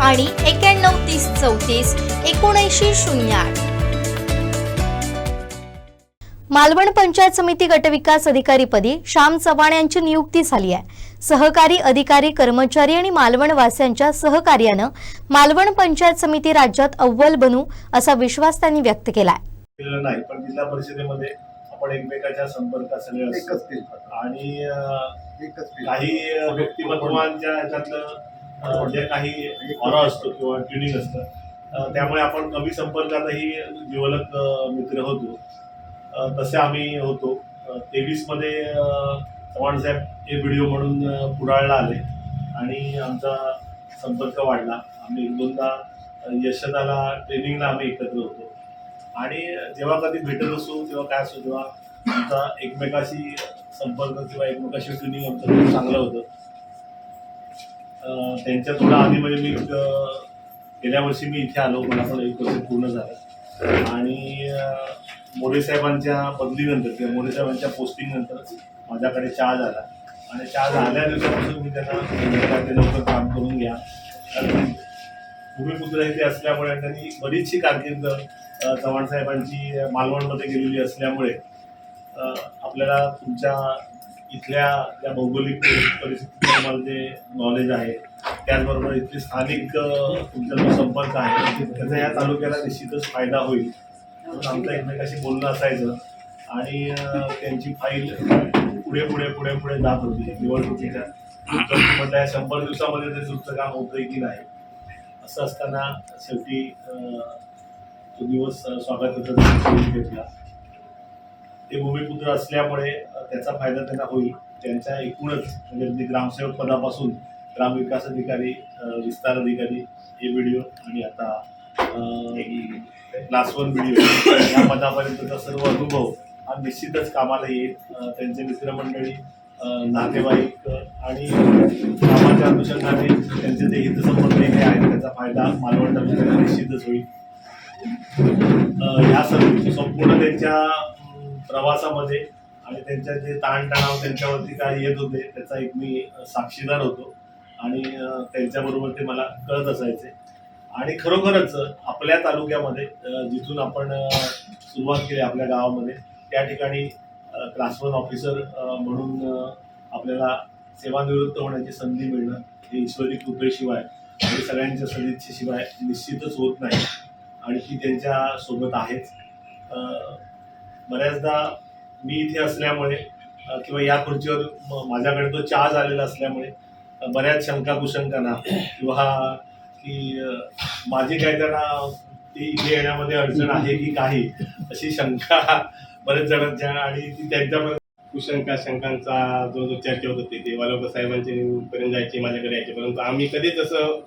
आणि एक्याण्णव तीस चौतीस एकोणऐंशी शून्य आठ. मालवण पंचायत समिती गटविकास अधिकारीपदी श्याम चव्हाण यांची नियुक्ती झाली आहे. सहकारी अधिकारी कर्मचारी आणि मालवण वासियांच्या सहकार्यानं मालवण पंचायत समिती राज्यात अव्वल बनू असा विश्वास त्यांनी व्यक्त केलाय नाही पण जिल्हा परिषदेमध्ये आपण एकमेकाच्या संपर्कात सगळे आणि एकच काही व्यक्तिमत्वांच्या ह्याच्यातलं जे काही ऑरा असतो किंवा ट्युनिंग असतं. त्यामुळे आपण कमी संपर्कातही जिवलक मित्र होतो. तसे आम्ही होतो. तेवीसमध्ये मध्ये हे व्हिडिओ म्हणून पुराळला आले आणि आमचा संपर्क वाढला. आम्ही एक दोनदा यशदाला ट्रेनिंगला आम्ही एकत्र होतो. आणि जेव्हा कधी भेटत असू तेव्हा काय असो तेव्हा आमचा एकमेकाशी संपर्क किंवा एकमेकाशी ट्रेनिंग आमचं खूप चांगलं होतं. त्यांच्या थोडा आधी म्हणजे मी गेल्या वर्षी मी इथे आलो मला थोडं एक वर्ष पूर्ण झालं. आणि मोरे साहेबांच्या बदलीनंतर किंवा मोरे साहेबांच्या पोस्टिंगनंतर माझ्याकडे चहा झाला. आणि चहा झाल्या दिवसापासून मी त्यांना लवकर काम करून घ्या. भूमिपुत्र इथे असल्यामुळे त्यांनी बरीचशी कारकीर्द चव्हाण साहेबांची मालवणमध्ये गेलेली असल्यामुळे आपल्याला तुमच्या इथल्या ज्या भौगोलिक परिस्थितीचं तुम्हाला जे नॉलेज आहे त्याचबरोबर इथले स्थानिक तुमचा जो संपर्क आहे त्याचा या तालुक्याला निश्चितच फायदा होईल. आमचं एकमेकाशी बोलणं असायचं. आणि त्यांची फाईल पुढे पुढे पुढे पुढे जात होती निवडणुकीच्या. म्हटलं शंभर दिवसामध्ये ते तुमचं काम होतंय की नाही असं असताना शेवटी तो दिवस स्वागत स्वागताचा घेतला. ते भूमिपुत्र असल्यामुळे त्याचा फायदा त्यांना होईल. त्यांच्या एकूणच म्हणजे अगदी ग्रामसेवक पदापासून ग्रामविकास अधिकारी विस्तार अधिकारी हे व्हिडिओ आणि आता क्लास वन व्हिडिओ या पदापर्यंतचा सर्व अनुभव हा निश्चितच कामाला येईल. त्यांचे मित्रमंडळी नातेवाईक आणि कामाच्या अनुषंगाने त्यांचे जे हितसंबंध इथे आहेत त्याचा फायदा मालवण तालुक्याला निश्चितच होईल. या सर्व संपूर्ण त्यांच्या प्रवासामध्ये आणि त्यांच्या जे ताणतणाव त्यांच्यावरती काय येत होते त्याचा एक मी साक्षीदार होतो. आणि त्यांच्याबरोबर ते मला कळत असायचे. आणि खरोखरच आपल्या तालुक्यामध्ये जिथून आपण सुरुवात केली आपल्या गावामध्ये त्या ठिकाणी क्लास वन ऑफिसर म्हणून आपल्याला सेवानिवृत्त होण्याची संधी मिळणं हे ईश्वरी कृपेशिवाय आणि सगळ्यांच्या सदिच्छेशिवाय निश्चितच होत नाही. आणि ती त्यांच्यासोबत आहेच. बऱ्याचदा मी इथे असल्यामुळे किंवा या खुर्चीवर माझ्याकडे तो चार्ज आलेला असल्यामुळे बऱ्याच शंका कुशंकांना किंवा की माझी काय त्यांना ती इथे येण्यामध्ये अडचण आहे की काही अशी शंका बरेच जणांच्या आणि ती त्यांच्यापर्यंत कुशंका शंकांचा जो जो चर्चा होत होती ते वालोकर साहेबांचे पर्यंत जायचे माझ्याकडे यायचे परंतु आम्ही कधीच असं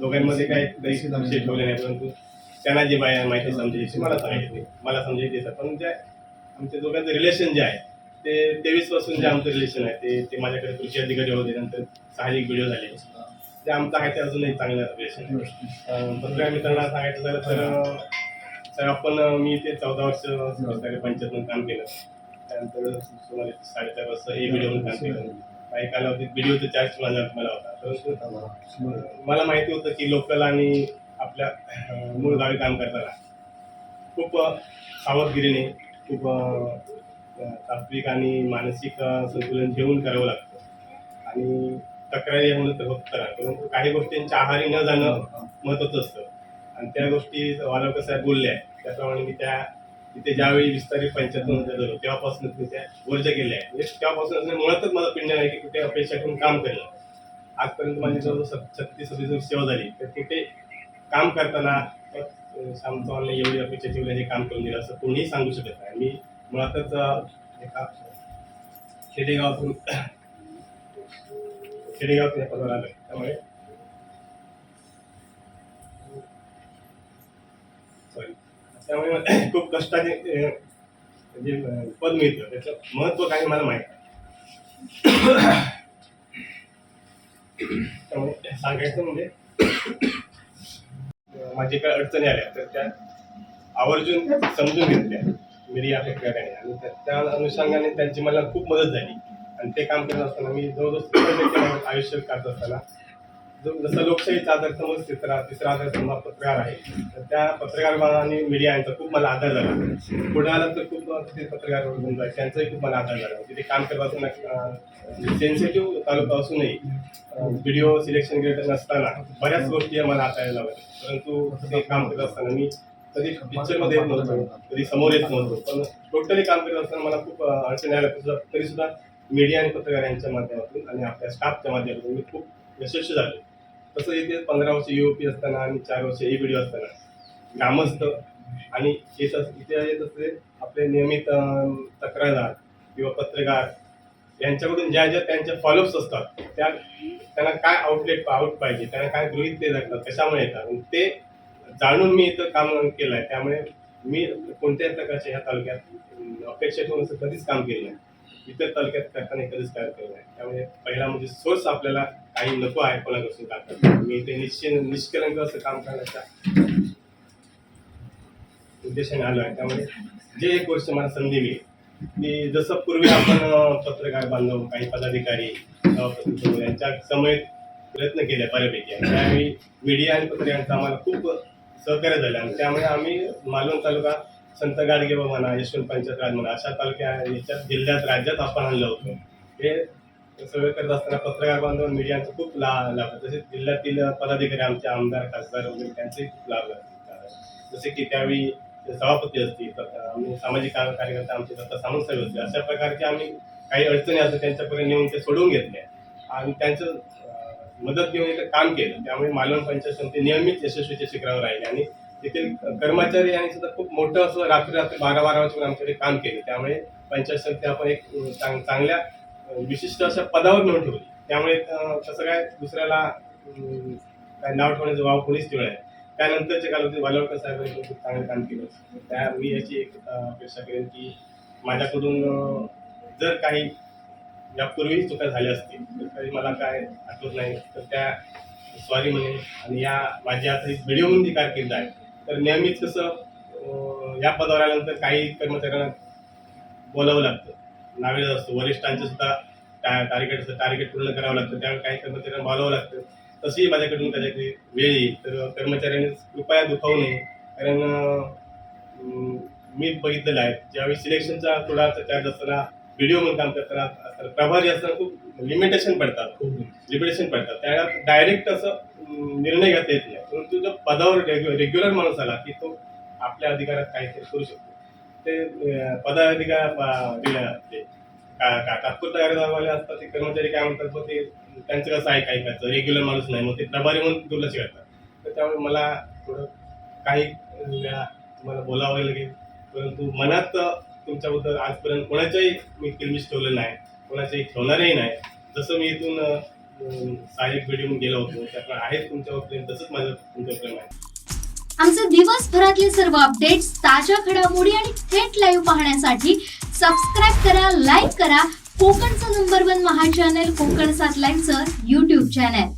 दोघांमध्ये काही काही ठेवले नाही परंतु त्यांना जे बाय माहिती समजायची मला सांगायची मला समजायची सर पण जे आमच्या दोघांचं रिलेशन जे आहे ते तेवीसपासून जे आमचं रिलेशन आहे ते ते माझ्याकडे कृषी अधिकारी होते नंतर साहजिक व्हिडिओ झाले. ते आमचं आहे ते अजूनही चांगलं रिलेशन आहे. पत्रकार मित्रांना सांगायचं झालं तर सर आपण मी ते चौदा वर्ष सहकारी पंचायत म्हणून काम केलं. त्यानंतर सुमारे साडेचार वाजता हे व्हिडिओ म्हणून काम केलं. काही कालावधीत व्हिडिओचा चार्ज माझा मला होता. मला माहिती होतं की लोकल आणि आपल्या मूळ गावी काम करताना. खूप सावधगिरीने खूप तात्विक आणि मानसिक संतुलन ठेवून करावं लागतं. आणि तक्रारी होणं तर होत करा परंतु काही गोष्टींच्या आहारी न जाणं महत्त्वाचं असतं. आणि त्या गोष्टी वालवकर साहेब बोलल्या त्याप्रमाणे मी त्या तिथे ज्यावेळी विस्तारित पंचायत मध्ये झालो तेव्हापासून मी त्या वर्ज केल्या. आहेत म्हणजे तेव्हापासून मुळातच मला पिंड नाही की कुठे अपेक्षा करून काम केलं आजपर्यंत माझी जवळ छत्तीस वर्ष सेवा झाली. तर तिथे काम करताना अं, एवढी अपेक्षा ठेवली हे काम करून दिलं असं कोणीही सांगू शकत नाही. मी मुळातच एका खेडेगावातून खेडेगावातून या पदावर आलं त्यामुळे सॉरी त्यामुळे मला खूप कष्टाने जे म्हणजे पद मिळतं. त्याचं महत्त्व काय मला माहीत त्यामुळे सांगायचं म्हणजे अं, माझे काय अडचणी आल्या तर त्या आवर्जून समजून घेतल्या. मीडिया प्रकाराने आणि त्या- त्या अनुषंगाने त्यांची मला खूप मदत झाली. आणि ते काम करत असताना मी जवळजवळ आयुष्य काढत असताना जसं लोकशाहीचा आधार समज तिसरा तिसरा आधार समजा पत्रकार आहे तर त्या पत्रकार आणि मीडिया यांचा खूप मला आधार झाला. पुढे आला तर खूप तिथे पत्रकार बंधू जायचे त्यांचाही खूप मला आधार झाला. तिथे काम करत सेन्सिटिव्ह तालुका असूनही व्हिडिओ सिलेक्शन ग्रेड नसताना बऱ्याच गोष्टी मला हाताळायला हव्या परंतु ते काम करत असताना मी कधी पिक्चरमध्ये येत नव्हतो कधी समोर येत नव्हतो. पण टोटली काम करत असताना मला खूप अडचण यायला तरी सुद्धा मीडिया आणि पत्रकार यांच्या माध्यमातून आणि आपल्या स्टाफच्या माध्यमातून मी खूप यशस्वी झालो. तसं इथे पंधरा वर्ष पी असताना आणि चार वर्ष ए व्हिडिओ असताना. ग्रामस्थ आणि येत इथे येत असते आपले नियमित तक्रारदार किंवा पत्रकार यांच्याकडून ज्या ज्या त्यांच्या फॉलोअप्स असतात त्या त्यांना काय आउटलेट आउट पाहिजे त्यांना काय गृहित ते जातात कशामुळे येतात? ते जाणून मी इथं काम केलं आहे त्यामुळे मी कोणत्याही प्रकारच्या ह्या तालुक्यात अपेक्षा ठेवून असं कधीच काम केलं नाही. इतर तालुक्यात कारखाने कधीच तयार केलं नाही. त्यामुळे पहिला म्हणजे सोर्स आपल्याला काही नको आहे कोणापासून काम मी ते निश्चित निष्कलंक असं काम करण्याच्या उद्देशाने आलो आहे. त्यामुळे जे एक वर्ष मला संधी मिळेल की जसं पूर्वी आपण पत्रकार बांधव काही पदाधिकारी यांच्या समेत प्रयत्न केले बऱ्यापैकी. त्यावेळी मीडिया आणि पत्रकारांचं आम्हाला खूप सहकार्य झालं. आणि त्यामुळे आम्ही मालवण तालुका संत गाडगेबा म्हणा यशवंत पंचायत राज म्हणा अशा तालुक्या याच्यात जिल्ह्यात राज्यात आपण आणलं होतं. हे सगळं करत असताना पत्रकार बांधव मीडियांचं खूप लाभ लाभ तसेच जिल्ह्यातील पदाधिकारी आमचे आमदार खासदार वगैरे त्यांचे खूप लाभ जसे की त्यावेळी सभापती असतील आम्ही सामाजिक कार्यकर्ता कार्यकर्ते आमचे दत्ता सामंत साहेब असतील. अशा प्रकारचे आम्ही काही अडचणी असतात त्यांच्यापर्यंत नेऊन ते सोडवून घेतल्या. आणि त्यांचं मदत घेऊन काम केलं. त्यामुळे मालवण पंचायत समिती नियमित यशस्वीच्या शिखरावर राहिली आणि तेथील कर्मचारी यांनी सुद्धा खूप मोठं असं रात्री रात्री बारा बारा वाजेपर्यंत आमच्याकडे काम केलं. त्यामुळे पंचायत समिती आपण एक चांग- चांगल्या विशिष्ट अशा पदावर नेऊन ठेवली. त्यामुळे तसं काय दुसऱ्याला काय नाव ठेवण्याचं वाव कोणीच ठेवलं आहे त्यानंतरच्या कालावधीत वालवकर साहेबांनी खूप चांगलं काम केलं त्या मी याची एक अपेक्षा करेन की माझ्याकडून जर काही यापूर्वी चुका झाल्या असतील तर काही मला काय आठवत नाही. तर त्या सॉरी म्हणेन आणि या माझी आता एक व्हिडिओमध्ये कारकिर्द आहे. तर नेहमीच कसं या पदावर आल्यानंतर काही कर्मचाऱ्यांना बोलावं लागतं. नावेळ असतो वरिष्ठांचे सुद्धा टा- टार्गेट असतं टार्गेट पूर्ण करावं लागतं त्यावेळी काही कर्मचाऱ्यांना बोलावं लागतं. तशीही माझ्याकडून त्याच्याकडे वेळ येईल. तर कर्मचाऱ्यांनी कृपया दुखावू नये. कारण मी बघितलेलं आहे ज्यावेळी सिलेक्शनचा थोडा चार्ज असताना व्हिडिओ म्हणून काम करताना असताना प्रभारी असताना खूप लिमिटेशन पडतात. खूप लिमिटेशन पडतात. त्यावेळेला डायरेक्ट असं निर्णय घेता येत नाही. परंतु जर पदावर रेग्युलर माणूस आला की तो आपल्या अधिकारात काहीतरी करू शकतो. ते पदाधिकार तात्पुरता कार्यवाले असतात ते कर्मचारी काय म्हणतात मग ते त्यांचं कसं आहे काय करायचं रेग्युलर माणूस नाही मग ते प्रभारी म्हणून दुर्लक्ष करतात. तर त्यामुळे मला थोडं काही वेळा तुम्हाला बोलावं लागेल. परंतु मनात तुमच्याबद्दल आजपर्यंत कोणाच्याही मी किलमिश ठेवलं नाही. कोणाच्याही ठेवणारही नाही. जसं मी इथून साहेब सहाय्यक गेलो होतो त्यातलं आहेत तुमच्यावर प्रेम तसंच माझं तुमचं प्रेम आहे. आमचे दिवसभरातले सर्व अपडेट्स ताज्या घडामोडी आणि थेट लाईव्ह पाहण्यासाठी सबस्क्राईब करा लाईक करा. कोकणचं नंबर वन महा चॅनल कोकण सात लाईव्हचं युट्यूब चॅनल